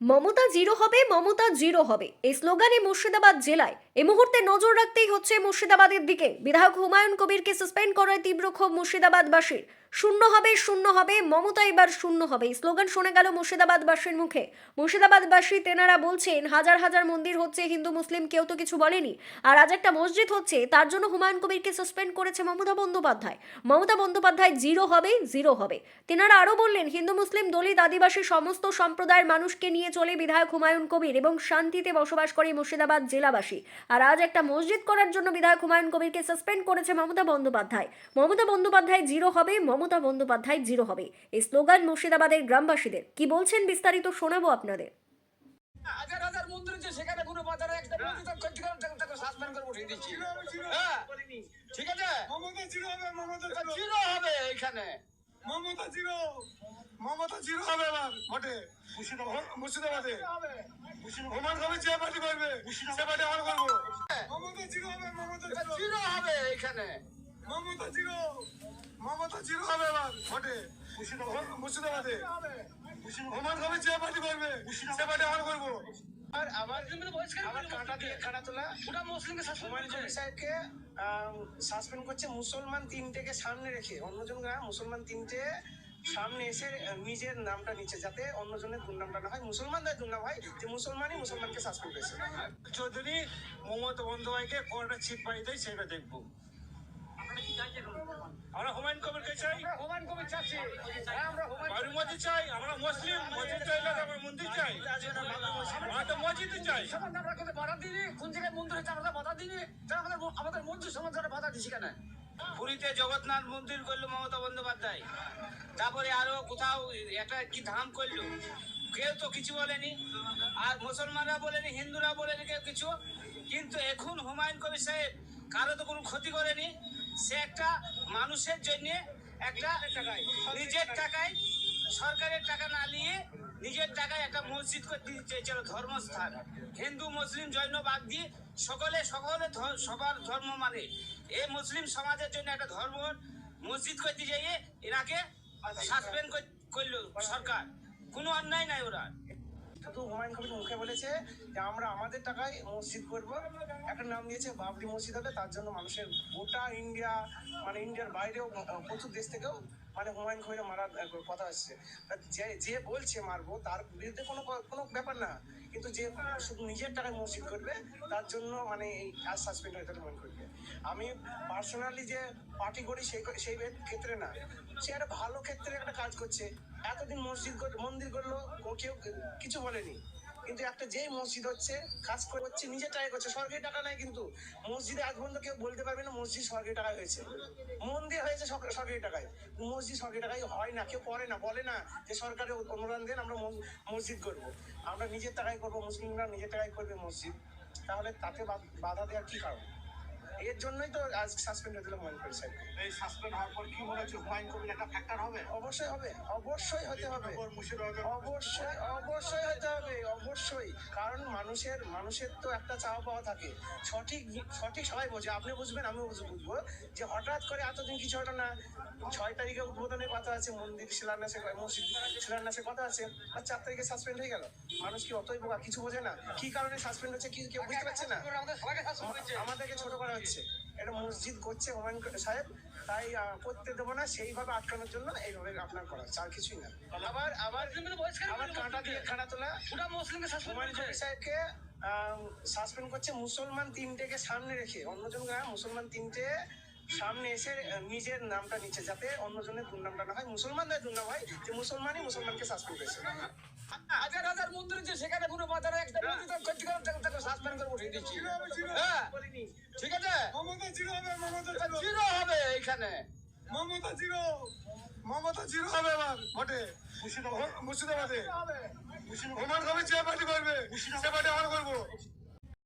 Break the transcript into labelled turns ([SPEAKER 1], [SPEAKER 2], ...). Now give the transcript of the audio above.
[SPEAKER 1] Mamata zero হবে Mamata zero হবে। এই স্লোগানে মুর্শিদাবাদ জেলায় এই মুহূর্তে নজর রাখতেই হচ্ছে মুর্শিদাবাদের দিকে। বিধায়ক হুমায়ুন কবিরকে সাসপেন্ড করায় তীব্র ক্ষোভ মুর্শিদাবাদবাসীর। শূন্য হবে শূন্য হবে, মমতা এবার শূন্য হবে। স্লোগান শোনা গেল মুর্শিদাবাদবাসীর মুখে। মুর্শিদাবাদবাসী তেনারা বলছেন, হাজার হাজার মন্দির হচ্ছে, হিন্দু, মুসলিম, কেউ তো কিছু বলেনি। আর আজ একটা মসজিদ হচ্ছে, তার জন্য হুমায়ুন কবিরকে সাসপেন্ড করেছে মমতা বন্দ্যোপাধ্যায়। মমতা বন্দ্যোপাধ্যায় জিরো হবে জিরো হবে। তেনারা আরও বললেন, হিন্দু, মুসলিম, দলিত, আদিবাসী, সমস্ত সম্প্রদায়ের মানুষকে নিয়ে চলে বিধায়ক হুমায়ুন কবির এবং শান্তিতে বসবাস করে মুর্শিদাবাদ জেলাবাসী। আর আজ একটা মসজিদ করার জন্য বিধায়ক হুমায়ুন কবিরকে সাসপেন্ড করেছে মমতা বন্দ্যোপাধ্যায়। মমতা বন্দ্যোপাধ্যায় জিরো হবে মমতা বন্দ্যোপাধ্যায় জিরো হবে। এই স্লোগান মুর্শিদাবাদের গ্রামবাসীদের। কি বলছেন বিস্তারিত শোনাবো আপনাদের।
[SPEAKER 2] হাজার হাজার মন্দির আছে সেখানে কোনো বাজারে একটা মন্দির তো ক্ষতি করে তাকে- তাকে সাসপেন্ড করে উঠিয়ে দিচ্ছি। হ্যাঁ। ঠিক আছে?
[SPEAKER 3] মমতা জিরো হবে মমতা জিরো
[SPEAKER 2] হবে এখানে।
[SPEAKER 3] মমতা জিরো মমতা জিরো হবে এবার ভোটে। মুর্শিদাবাদে। হুমান কবি যে পার্টি করবে সে পার্টি আমরা করব। মমতা জিরো হবে মমতা জিরো
[SPEAKER 2] জিরো হবে এখানে।
[SPEAKER 3] মমতা জিরো মমতা জিরো হবে এবার ভোটে। মুর্শিদাবাদে। হুমান কবি যে পার্টি করবে সে পার্টি আমরা করব।
[SPEAKER 2] আর আবার আবার কাঁটা দিয়ে কাঁটা তোলা। পুরা মুসলিমকে সাহেবকে সাসপেন্ড করছে মুসলমান তিনটেকে সামনে রেখে। অন্যজনরা মুসলমান তিনটে সামনে এসে নিজের নামটা নিচ্ছে যাতে অন্যজনের দুর্নামটা না হয় মুসলমানদের দুর্নাম হয় যে মুসলমানই মুসলমানকে সাসপেন্ড করেছে।
[SPEAKER 3] চৌধুরী মমতা বন্দ্যোপাধ্যায়কে কোনটা চিপ পাই দেয় সেটা দেখব। আমরা হুমায়ুন কবিরকে চাই?
[SPEAKER 2] হুমায়ুন কবির চাচ্ছি। হ্যাঁ, আমরা হুমায়ুন
[SPEAKER 3] মসজিদ চাই আমরা মুসলিম মসজিদ চাই আমরা মন্দির চাই। আমরা তো মসজিদ চাই।
[SPEAKER 2] সমাজ আমরা কিন্তু বাধা দিইনি? কোন জায়গায় মন্দির হচ্ছে আমরা বাধা দিইনি? তারা আমাদের আমাদের মন্দির সমাজ বাধা দিছি কেন?
[SPEAKER 4] পুরীতে জগন্নাথ মন্দির করল মমতা বন্দ্যোপাধ্যায়। তারপরে আরও কোথাও একটা কি ধাম করল? কেউ তো কিছু বলেনি। আর মুসলমানরা বলেনি হিন্দুরা বলেনি কেউ কিছু। কিন্তু এখন হুমায়ুন কবির সাহেব কারও তো কোনো ক্ষতি করেনি। সে একটা মানুষের জন্য একটা নিজের টাকায় সরকারের টাকা না নিয়ে নিজের টাকায় একটা মসজিদ করে দিতে চেয়েছিল ধর্মস্থান। হিন্দু, মুসলিম, জৈন বাদ দিয়ে সকলে সকলে সবার ধর্ম মানে। এই মুসলিম সমাজের জন্য একটা ধর্ম মসজিদ করতে যাইয়ে এনাকে সাসপেন্ড করল সরকার। কোনো অন্যায় নাই ওরা।
[SPEAKER 2] শুধু হুমায়ুন কবির মুখে বলেছে যে আমরা আমাদের টাকায় মসজিদ করব। একটা নাম দিয়েছে বাবরি মসজিদ হবে, তার জন্য মানুষের গোটা ইন্ডিয়া মানে ইন্ডিয়ার বাইরেও, প্রচুর দেশ থেকেও মানে হুমায়ুন কবির মারার কথা আসছে যে যে বলছে মারবো, তার বিরুদ্ধে কোনো কোনো ব্যাপার না। কিন্তু যে শুধু নিজের টাকায় মসজিদ করবে, তার জন্য মানে এই কাজ সাসপেন্ড হয়ে হুমায়ুন কবিরকে আমি পার্সোনালি যে পার্টি করি সেই সেই ক্ষেত্রে না। সে একটা ভালো ক্ষেত্রে একটা কাজ করছে। এতদিন মসজিদ মন্দির করল কেউ কিছু বলেনি। কিন্তু একটা যেই মসজিদ হচ্ছে, কাজ করে হচ্ছে, নিজের টাকায় করছে। সরকারি টাকা নাই কিন্তু মসজিদে আজ পর্যন্ত কেউ বলতে পারবে না মসজিদ সরকারি টাকায় হয়েছে। মন্দির হয়েছে সরকার- টাকায়। মসজিদ সরকারি টাকায় হয় না, কেউ করে না, বলে না যে সরকারের অনুদান দেন, আমরা মস- মসজিদ করব। আমরা নিজের টাকায় করব, মুসলিমরা নিজের টাকায় করবে মসজিদ। তাহলে তাতে বাধা দেওয়ার কি কারণ? এর জন্যই তো আজ সাসপেন্ড হয়ে দিল মনে করি স্যার
[SPEAKER 3] এই সাসপেন্ড হওয়ার পর কি মনে হচ্ছে হুমায়ুন কবির একটা ফ্যাক্টর হবে?
[SPEAKER 2] অবশ্যই হবে অবশ্যই হতে হবে। অবশ্যই অবশ্যই হতে হবে অবশ্যই। কারণ মানুষের মানুষের তো একটা চাওয়া পাওয়া থাকে। সঠিক সঠিক সবাই বোঝে আপনি বুঝবেন আমিও বুঝ- বুঝব। যে হঠাৎ করে এতদিন কিছু হলো না ছয় তারিখে উদ্বোধনের কথা আছে মন্দির শিলান্যাসের মসজিদ শিলান্যাসের কথা আছে আর চার তারিখে সাসপেন্ড হয়ে গেল। মানুষ কি অতই বোকা কিছু বোঝে না। কি কারণে সাসপেন্ড হচ্ছে কি কেউ বুঝতে পারছে না? আমাদেরকে ছোট করা হচ্ছে। এটা মসজিদ করছে হুমায়ুন সাহেব। তাই করতে দেবো না সেইভাবে আটকানোর জন্য এইভাবে আপনার করা হচ্ছে আর কিছুই না। আবার আবার আবার কাঁটা দিয়ে কাঁটা তোলা।
[SPEAKER 4] পুরা মুসলিমকে
[SPEAKER 2] হুমায়ুন কবির সাহেবকে সাসপেন্ড করছে মুসলমান তিনটেকে সামনে রেখে। অন্যজনরা মুসলমান তিনটে সামনে এসে নিজের নামটা নিচ্ছে যাতে অন্যজনের দুর্নামটা না হয়। মুসলমানদের দুর্নাম হয় যে মুসলমানই মুসলমানকে সাসপেন্ড করেছে। হাজার হাজার মন্দির সেখানে কোনো বাজারে একটা তাকে সাসপেন্ড করে উঠিয়ে দিচ্ছি। হ্যাঁ। ঠিক আছে
[SPEAKER 3] মমতা জিরো হবে মমতা জিরো
[SPEAKER 2] জিরো হবে এখানে
[SPEAKER 3] মমতা জিরো মমতা জিরো হবে এবার ভোটে মুর্শিদাবাদে হুমান কবির যে পার্টি করবে সে পার্টি আমরা করব